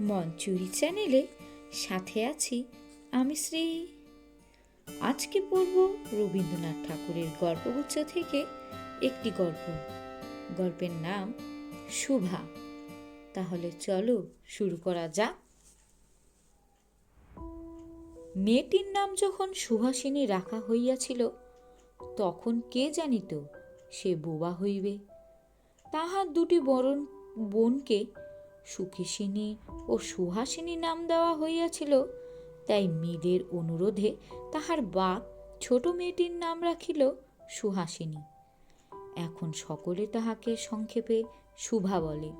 মঞ্চুরি চ্যানেলে সাথে আছি আমি শ্রী। আজকে পড়ব রবীন্দ্রনাথ ঠাকুরের গল্পগুচ্ছ থেকে একটি গল্প। গল্পের নাম শুভা। তাহলে চলো শুরু করা যাক। মেয়েটির নাম যখন সুভাষিনী রাখা হইয়াছিল, তখন কে জানিত সে বোবা হইবে। তাহার দুটি বরণ বোনকে সুখেশিনী ও সুহাসিনী নাম দেওয়া হইয়াছিল, তাই মেয়েদের অনুরোধে তাহার বাপ ছোট মেয়েটির নাম রাখিল সুহাসিনী। এখন সকলে তাহাকে সংক্ষেপে শুভা বলে।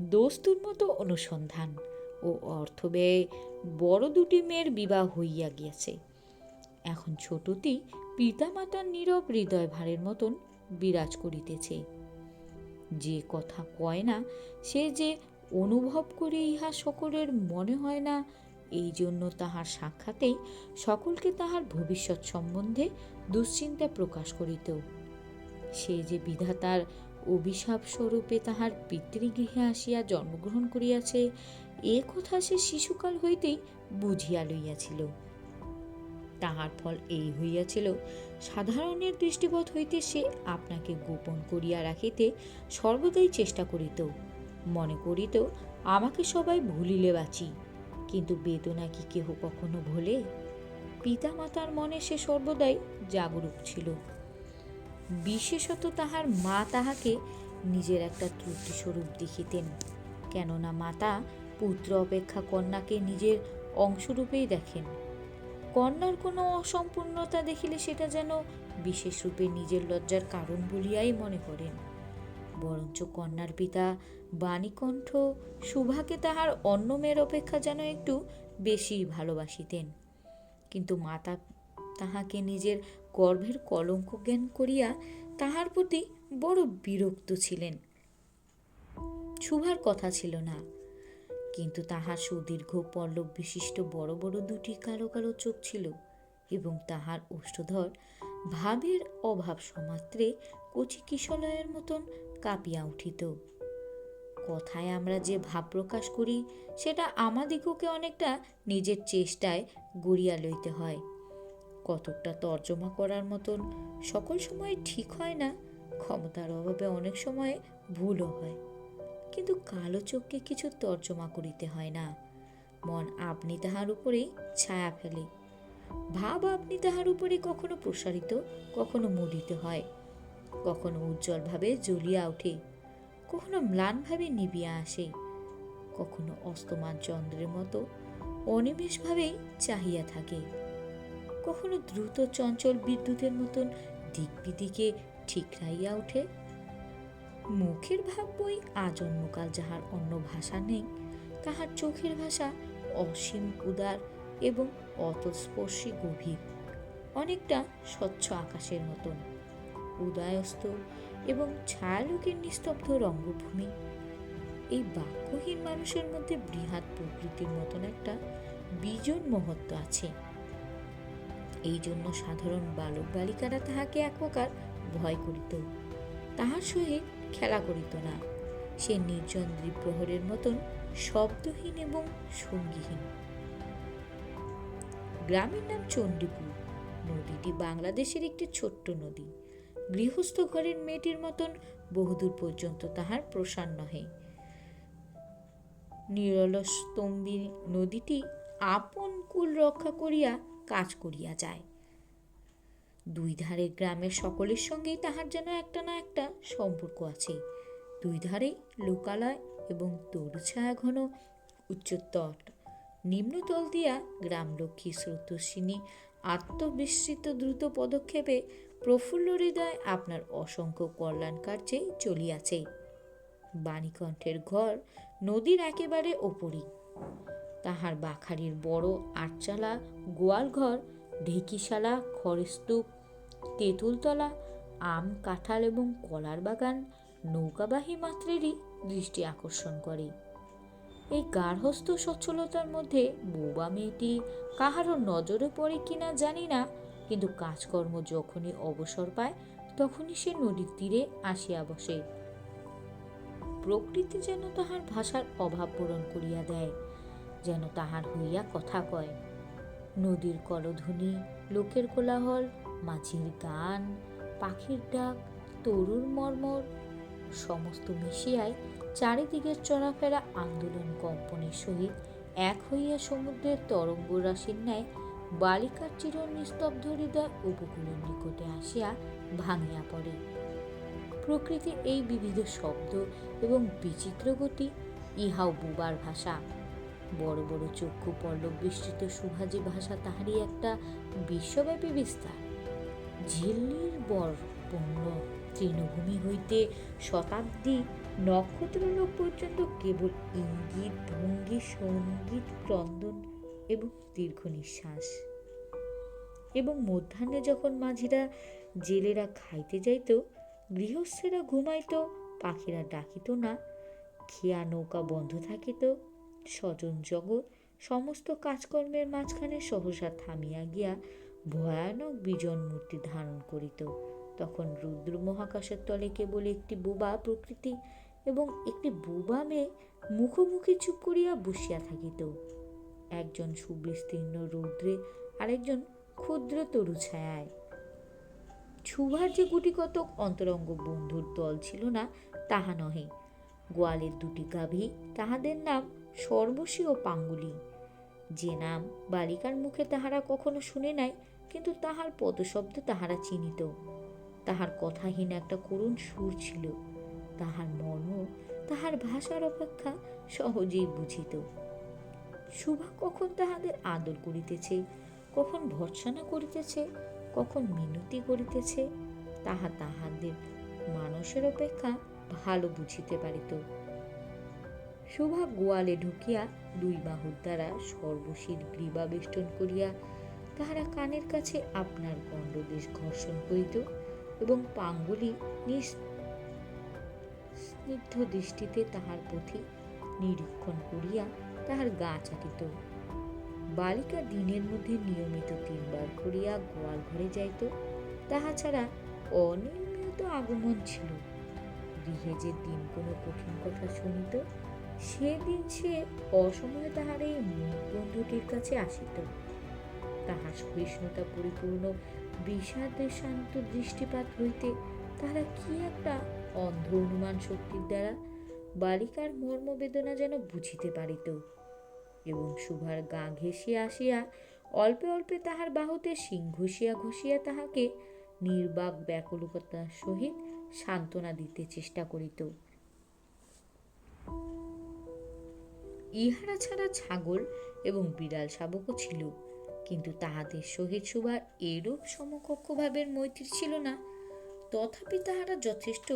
দোস্তুর মতো অনুসন্ধান ও অর্থ ব্যয়ে বড় দুটি মেয়ের বিবাহ হইয়া গিয়াছে। এখন ছোটটি পিতামাতার নীরব হৃদয় ভারের মতন বিরাজ করিতেছে। যে কথা কয় না, সে যে অনুভব করে ইহা সকলের মনে হয় না, এই জন্য তাহার সাক্ষাতেই সকলকে তাহার ভবিষ্যৎ সম্বন্ধে দুশ্চিন্তা প্রকাশ করিত। সে যে বিধাতার অভিশাপ স্বরূপে তাহার পিতৃগৃহে আসিয়া জন্মগ্রহণ করিয়াছে, এ কথা সে শিশুকাল হইতেই বুঝিয়া লইয়াছিল। তাহার ফল এই হইয়াছিল, সাধারণের দৃষ্টিপথ হইতে সে আপনাকে গোপন করিয়া রাখিতে সর্বদাই চেষ্টা করিত। মনে করিত আমাকে সবাই ভুলিলে বাঁচি। কিন্তু বেদনা কি কেহ কখনো ভোলে? পিতামাতার মনে সে সর্বদাই জাগরুক ছিল। বিশেষত তাহার মা তাহাকে নিজের একটা ত্রুটিস্বরূপ দেখিতেন, কেননা মাতা পুত্র অপেক্ষা কন্যাকে নিজের অংশরূপেই দেখেন। কন্যার কোনো অসম্পূর্ণতা দেখিলে সেটা যেন বিশেষ রূপে নিজের লজ্জার কারণ বলিয়াই মনে করেন। বরঞ্চ কন্যার পিতা বাণীকণ্ঠ সুভাকে তাহার অন্য মেয়ের অপেক্ষা যেন একটু বেশি ভালোবাসিতেন। কিন্তু মাতা তাহাকে নিজের গর্ভের কলঙ্ক জ্ঞান করিয়া তাহার প্রতি বড় বিরক্ত ছিলেন। শুভার কথা ছিল না, কিন্তু তাহার সুদীর্ঘ পল্লব বিশিষ্ট বড় বড় দুটি কালো কালো চোখ ছিল এবং তাহার ওষ্ঠধর ভাবের অভাব সমাত্রে কচি কিশলয়ের মতন কাঁপিয়া উঠিত। কথায় আমরা যে ভাব প্রকাশ করি, সেটা আমাদিগকে অনেকটা নিজের চেষ্টায় গড়িয়া লইতে হয়। কতকটা তর্জমা করার মতন সকল সময় ঠিক হয় না, ক্ষমতার অভাবে অনেক সময় ভুলও হয়। কিন্তু কালো চোখকে কিছু তর্জমা করিতে হয় না। মন আপনি তাহার উপরেই ছায়া ফেলে। ভাব আপনি তাহার উপরে কখনো প্রসারিত, কখনো মুদিত হয়। কখনো উজ্জ্বলভাবে জ্বলিয়া ওঠে, কখনো ম্লানভাবে নিবিয়া আসে। কখনো অস্তমান চন্দ্রের মতো অনিমেষভাবেই চাহিয়া থাকে। কখনো দ্রুত চঞ্চল বিদ্যুতের মতন দিক বিদিকে ঠিকরাইয়া ওঠে। মুখের ভাব বই আজন্মকাল যাহার অন্য ভাষা নেই, তাহার চোখের ভাষা অসীম উদার এবং অতস্পর্শী গভীর, অনেকটা স্বচ্ছ আকাশের মতন। উদয়স্ত এবং ছায়ালোকের নিস্তব্ধ রঙ্গভূমি। এই বাক্যহীন মানুষের মধ্যে বৃহৎ প্রকৃতির মতন একটা বিজন মহত্ব আছে। এই জন্য সাধারণ বালক বালিকারা তাহাকে এক প্রকার ভয় করিত। তাহার সহিত খেলা করিত না। সে নির্জন দ্বীপ্রহরের মতন শব্দহীন এবং সঙ্গীহীন। গ্রামের নাম চণ্ডীপুর। নদীটি বাংলাদেশের একটি ছোট্ট নদী। গৃহস্থ ঘরের মেয়েটির মতন বহুদূর পর্যন্ত তাহার প্রসার নহে নিরলস্তম্বী নদীটি আপন কুল রক্ষা করিয়া কাজ করিয়া যায়। দুই ধারে গ্রামের সকলের সঙ্গেই তাহার যেন একটা না একটা সম্পর্ক আছে। দুই ধারে লোকালয় এবং তরুছায়া ঘন উচ্চতট নিম্নতল দিয়া গ্রামলক্ষ্মী স্রোতস্বিনী আত্মবিস্মৃত দ্রুত পদক্ষেপে প্রফুল্ল হৃদয় আপনার অসংখ্য কল্যাণ কার্যে চলিয়াছে। বাণীকণ্ঠের ঘর নদীর একেবারে ওপরই। তাহার বাখারির বড় আটচালা গোয়ালঘর ঢেকিশালা, খড়স্তূপ, তেঁতুলতলা, আম, কাঁঠাল এবং কলার বাগান নৌকাবাহী মাত্রেরই দৃষ্টি আকর্ষণ করে। এই গার্হস্থ সচ্ছলতার মধ্যে বোবা মেয়েটি কাহারও নজরে পড়ে কিনা জানি না, কিন্তু কাজকর্ম যখনই অবসর পায়, তখনই সে নদীর তীরে আসিয়া বসে। প্রকৃতি যেন তাহার ভাষার অভাব পূরণ করিয়া দেয়, যেন তাহার হইয়া কথা কয়। নদীর কলধ্বনি, লোকের কোলাহল, মাঝির গান, পাখির ডাক তরুর মর্মর, সমস্ত মিশিয়ায় চারিদিকের চলাফেরা আন্দোলন কম্পনের সহিত এক হইয়া সমুদ্রের তরঙ্গ রাশির ন্যায় বালিকার চির নিস্তব্ধ হৃদয় উপকূলের নিকটে আসিয়া ভাঙিয়া পড়ে। প্রকৃতির এই বিবিধ শব্দ এবং বিচিত্র গতি ইহাও বুবার ভাষা। বড় বড় চক্ষু পল্লব বিস্তৃত সুভাজি ভাষা তাহারই একটা বিশ্বব্যাপী বিস্তার। ঝিল্লির বর পূর্ণ তৃণভূমি হইতে শতাব্দী নক্ষত্রলোক পর্যন্ত কেবল ইঙ্গিত, ভঙ্গি, সংগীত, ক্রন্দন এবং দীর্ঘ নিঃশ্বাস। এবং মধ্যাহ্নে যখন মাঝিরা জেলেরা খাইতে যাইত, গৃহস্থেরা ঘুমাইত, পাখিরা ডাকিত না, খেয়া নৌকা বন্ধ থাকিত, স্বজন জগৎ সমস্ত কাজকর্মের মাঝখানে সহসা থামিয়া গিয়া ভয়ানক বিজন মূর্তি ধারণ করিত। তখন রুদ্র মহাকাশের তলে কেবল একটি বোবা প্রকৃতি এবং একটি বোবা মেয়ে মুখোমুখি চুপ করিয়া বসিয়া থাকিত। একজন সুবিস্তীর্ণ রৌদ্রে আরেকজন ক্ষুদ্র তরু ছায়ায়। সুভার যে গুটিকতক অন্তরঙ্গ বন্ধুর দল ছিল না, তাহা নহে। গোয়ালের দুটি গাভী, তাহাদের নাম সর্বশী ও পাঙ্গুলি। যে নাম বালিকার মুখে তাহারা কখনো শুনে নাই, কিন্তু তাহার পদশব্দ তাহারা চিনিত। তাহার কথাহীন একটা করুণ সুর ছিল। তাহার মর্ম তাহার ভাষার অপেক্ষা সহজেই বুঝিত। শুভা কখন তাহাদের আদর করিতেছে, কখন ভর্সনা করিতেছে, কখন মিনতি করিতেছে, তাহা তাহাদের মানুষের অপেক্ষা ভালো বুঝিতে পারিত। শুভা গোয়ালে ঢুকিয়া দুই বাহুর দ্বারা সর্বশীল গ্রীবা বেষ্টন করিয়া তাহারা কানের কাছে আপনার গণ্ডদেশ ঘর্ষণ করিত এবং পাঙ্গুলি স্নিগ্ধ দৃষ্টিতে তাহার প্রতি নিরীক্ষণ করিয়া তাহার গা চাটিত বালিকা দিনের মধ্যে নিয়মিত তিনবার করিয়া গোয়াল ঘরে যাইত, তাহা ছাড়া অনিয়মিত আগমন ছিল। গৃহে যে দিন কোনো কঠিন কথা শুনিত, সেদিন সে অসময়ে তাহার এই বন্ধুটির কাছে আসিত। তাহার সহিষ্ণুতা পরিপূর্ণ বিষাদের শান্ত দৃষ্টিপাত হইতে তাহারা কি একটা অন্ধ অনুমান শক্তির দ্বারা বালিকার মর্মবেদনা যেন বুঝিতে পারিত। এবং শুভার গা ঘেঁষিয়া আসিয়া অল্পে অল্পে তাহার বাহুতে শিং ঘষিয়া ঘষিয়া তাহাকে নির্বাক ব্যাকুলতার সহিত সান্ত্বনা দিতে চেষ্টা করিত। ইহারা ছাড়া ছাগল এবং বিড়াল শাবকও ছিল, কিন্তু তাহাদের সহিত সুভার এরূপ সমকক্ষ ভাবের মৈত্রী ছিল না। তথাপি তাহারা যথেষ্ট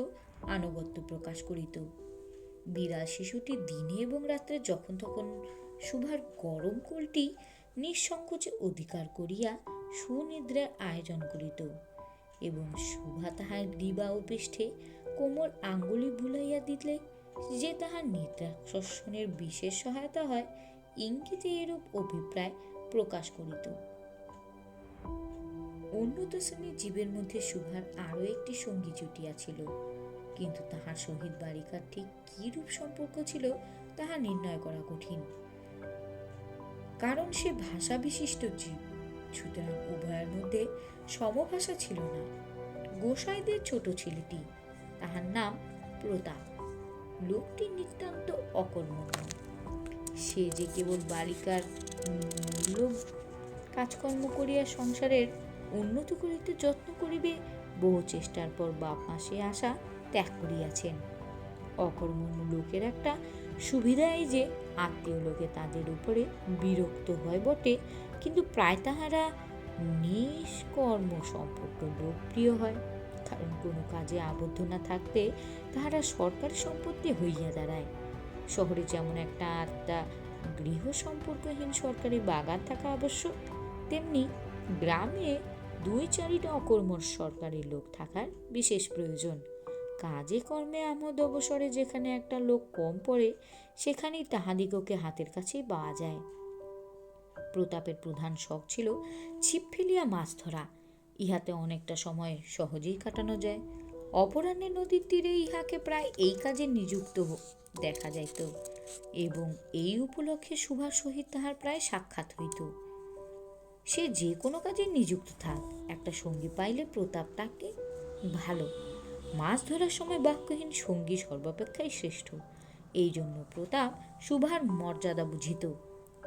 আনুগত্য প্রকাশ করিত। বিড়াল শিশুটি দিনে এবং রাত্রে যখন তখন সুভার গরম কোলটি নিঃসংকোচে অধিকার করিয়া সুনিদ্রার আয়োজন করিত এবং শুভা তাহার গ্রীবা ও পৃষ্ঠে কোমর আঙ্গুলি বুলাইয়া দিলে যে তাহার নিদ্রা শোষণের বিশেষ সহায়তা হয়, ইঙ্গিতে এরূপ অভিপ্রায় প্রকাশ করিত। উন্নত শ্রেণির জীবের মধ্যে শুভার আরও একটি সঙ্গী জুটিয়াছিল কিন্তু তাহার সহিত বালিকার ঠিক কিরূপ সম্পর্ক ছিল তাহা নির্ণয় করা কঠিন। কারণ সে ভাষা বিশিষ্ট জীব, সুতরাং উভয়ের মধ্যে সমভাষা ছিল না। গোসাইদের ছোট ছেলেটি, তাহার নাম প্রতাপ। লোকটি নিতান্ত অকর্মণ্য। সে যে কেবল বালিকার কাজকর্ম করিয়া সংসারের উন্নত করিতে যত্ন করিবে, বহু চেষ্টার পর বাপ মাসে আসা ত্যাগ করিয়াছেন। অকর্মণ্য লোকের একটা সুবিধা এই যে, আত্মীয় লোকে তাদের উপরে বিরক্ত হয় বটে, কিন্তু প্রায় তাহারা নিষ্কর্ম সম্পর্ক লোকপ্রিয় হয়। কারণ কোনো কাজে আবদ্ধ না থাকতে তাহারা সরকারি সম্পত্তি হইয়া দাঁড়ায়। শহরে যেমন একটা আত্মা গৃহ সম্পর্কহীন সরকারি বাগান থাকা আবশ্যক, তেমনি গ্রামে দুই চারিটা অকর্মর সরকারি লোক থাকার বিশেষ প্রয়োজন। কাজে কর্মে আমোদ অবসরে যেখানে একটা লোক কম পড়ে, সেখানেই তাহাদিগকে হাতের কাছেই পাওয়া যায়। প্রতাপের প্রধান শখ ছিল ছিপ ফেলিয়া মাছ ধরা। ইহাতে অনেকটা সময় সহজেই কাটানো যায়। অপরাহ্নে নদীর তীরে ইহাকে প্রায় এই কাজে নিযুক্ত দেখা যাইত এবং এই উপলক্ষে সুভার সহিত তাহার প্রায় সাক্ষাৎ হইত। সে যে কোনো কাজে নিযুক্ত থাক। একটা সঙ্গী পাইলে প্রতাপ তাকে ভালো মাছ ধরার সময় বাক্যহীন সঙ্গী সর্বাপেক্ষাই শ্রেষ্ঠ। এই জন্য প্রতাপ সুভার মর্যাদা বুঝিত।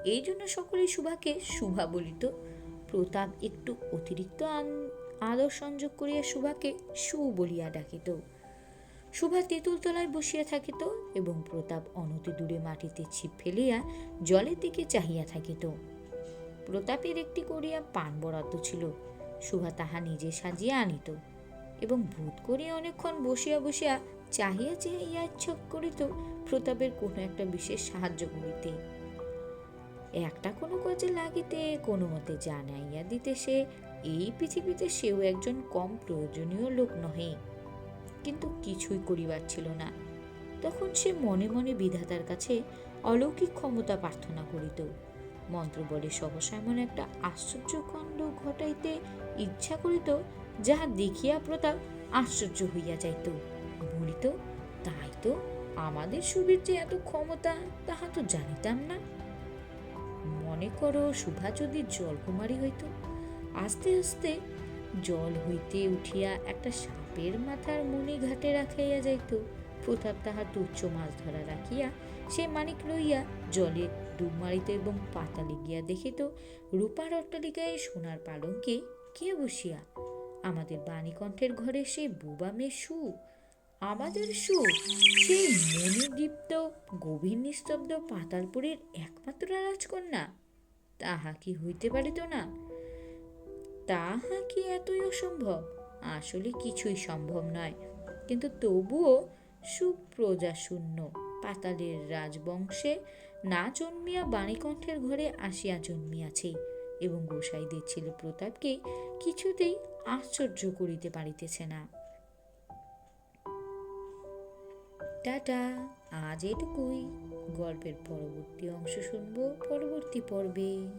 এই জন্য সকলেই সুভাকে শুভা বলিত। প্রতাপ একটু অতিরিক্ত আদর সংযোগ করিয়া সুভাকে সু বলিয়া ডাকিত। সুভা তেঁতুল তলায় বসিয়া থাকিত এবং প্রতাপ অনতি দূরে মাটিতে ছিপ ফেলিয়া জলের দিকে চাহিয়া থাকিত। প্রতাপের একটি করিয়া পান বরাদ্দ ছিল। সুভা তাহা নিজে সাজিয়া আনিত। এবং ভূত করিয়া অনেকক্ষণ বসিয়া বসিয়া চাহিয়া চাহিয়া ইচ্ছা করিত প্রতাপের কোনো একটা বিশেষ সাহায্য করিতে। একটা কোনো কাজে লাগিতে, কোনো মতে জানাইয়া দিতে সে, এই পৃথিবীতে সেও একজন কম প্রয়োজনীয় লোক নহে। কিন্তু কিছুই করিবার ছিল না। তখন সে মনে মনে বিধাতার কাছে অলৌকিক ক্ষমতা প্রার্থনা করিত। মন্ত্রবলে সহসা এমন একটা আশ্চর্যকাণ্ড ঘটাইতে ইচ্ছা করিত যাহা দেখিয়া প্রতাপ আশ্চর্য হইয়া যাইত। বলিত, তাই তো আমাদের সুবীর যে এত ক্ষমতা, তাহা তো জানিতাম না। মনে করো সুভা যদি জলকুমারী হইত, আস্তে আস্তে জল হইতে উঠিয়া একটা সাপের মাথার মণি ঘাটে রাখাইয়া যাইত। প্রতাপ তাহার তুচ্ছ মাছ ধরা রাখিয়া সে মানিক লইয়া জলে ডুব মারিত এবং পাতালে গিয়া দেখিত, রূপার অট্টালিকায় সোনার পালঙ্কে কে বসিয়া আমাদের বাণীকণ্ঠের ঘরে সেই বুবা মেয়ে সু আমাদের সু সেই মণিদীপ্ত গভীর নিস্তব্ধ পাতালপুরের একমাত্র রাজকন্যা। তাহা কি হইতে পারিত না? তাহা কি এতই অসম্ভব? আসলে কিছুই সম্ভব নয়। কিন্তু তবুও সুপ্রজা শূন্য পাতালের রাজবংশে না জন্মিয়া বাণীকণ্ঠের ঘরে আসিয়া জন্মিয়াছে এবং গোসাইদের ছেলে প্রতাপকে কিছুতেই আশ্চর্য করিতে পারিতেছে না। টাটা আজ এটুকুই। গল্পের পরবর্তী অংশ শুনব পরবর্তী পর্বে।